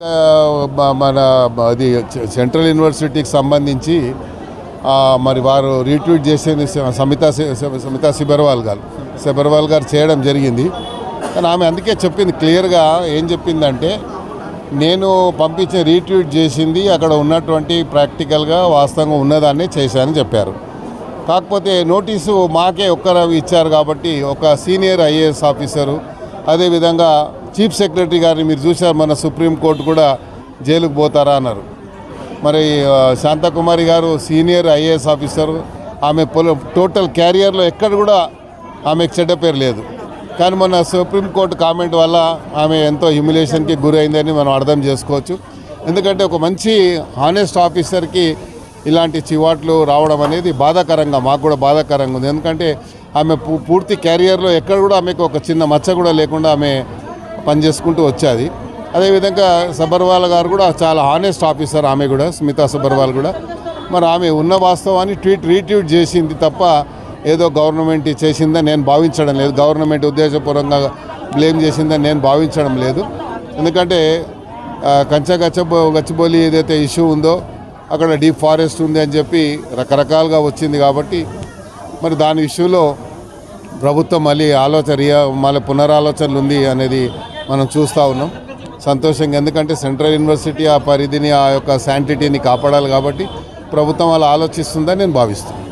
మన అది సెంట్రల్ యూనివర్సిటీకి సంబంధించి మరి వారు రీట్వీట్ చేసేది సమితా సమితా సిబర్వాల్ గారు. సిబర్వాల్ గారు చేయడం జరిగింది. కానీ ఆమె అందుకే చెప్పింది క్లియర్గా ఏం చెప్పిందంటే నేను పంపించిన రీట్వీట్ చేసింది అక్కడ ఉన్నటువంటి ప్రాక్టికల్గా వాస్తవంగా ఉన్నదాన్ని చేశానని చెప్పారు. కాకపోతే నోటీసు మాకే ఒక్కరు ఇచ్చారు కాబట్టి ఒక సీనియర్ ఐఏఎస్ ఆఫీసరు అదేవిధంగా చీఫ్ సెక్రటరీ గారిని మీరు చూశారు మన సుప్రీంకోర్టు కూడా జైలుకు పోతారా అన్నారు. మరి శాంతకుమారి గారు సీనియర్ ఐఏఎస్ ఆఫీసర్ ఆమె టోటల్ క్యారియర్లో ఎక్కడ కూడా ఆమెకు చెడ్డ పేరు లేదు. కానీ మొన్న సుప్రీంకోర్టు కామెంట్ వల్ల ఆమె ఎంతో హ్యూమిలేషన్కి గురైందని మనం అర్థం చేసుకోవచ్చు. ఎందుకంటే ఒక మంచి హానెస్ట్ ఆఫీసర్కి ఇలాంటి చివాట్లు రావడం అనేది బాధాకరంగా మాకు కూడా బాధాకరంగా ఉంది. ఎందుకంటే ఆమె పూ- పూర్తి క్యారియర్లో ఎక్కడ కూడా ఆమెకు ఒక చిన్న మచ్చ కూడా లేకుండా ఆమె పనిచేసుకుంటూ వచ్చేది. అదేవిధంగా సబర్వాల్ గారు కూడా చాలా హానెస్ట్ ఆఫీసర్ ఆమె కూడా స్మితా సబర్వాల్ కూడా. మరి ఆమె ఉన్న వాస్తవాన్ని ట్వీట్ రీట్వీట్ చేసింది తప్ప ఏదో గవర్నమెంట్ చేసిందని నేను భావించడం లేదు. గవర్నమెంట్ ఉద్దేశపూర్వకంగా బ్లేమ్ చేసిందని నేను భావించడం లేదు. ఎందుకంటే కంచ గచ్చబో గచ్చిబోలి ఏదైతే ఇష్యూ ఉందో అక్కడ డీప్ ఫారెస్ట్ ఉంది అని చెప్పి రకరకాలుగా వచ్చింది కాబట్టి మరి దాని ఇష్యూలో ప్రభుత్వం మళ్ళీ ఆలోచన మళ్ళీ పునరాలోచనలు ఉంది అనేది మనం చూస్తూ ఉన్నాం. సంతోషంగా ఎందుకంటే సెంట్రల్ యూనివర్సిటీ ఆ పరిధిని ఆ యొక్క శాంటిటీని కాపాడాలి కాబట్టి ప్రభుత్వం అలా ఆలోచిస్తుందని నేను భావిస్తున్నాను.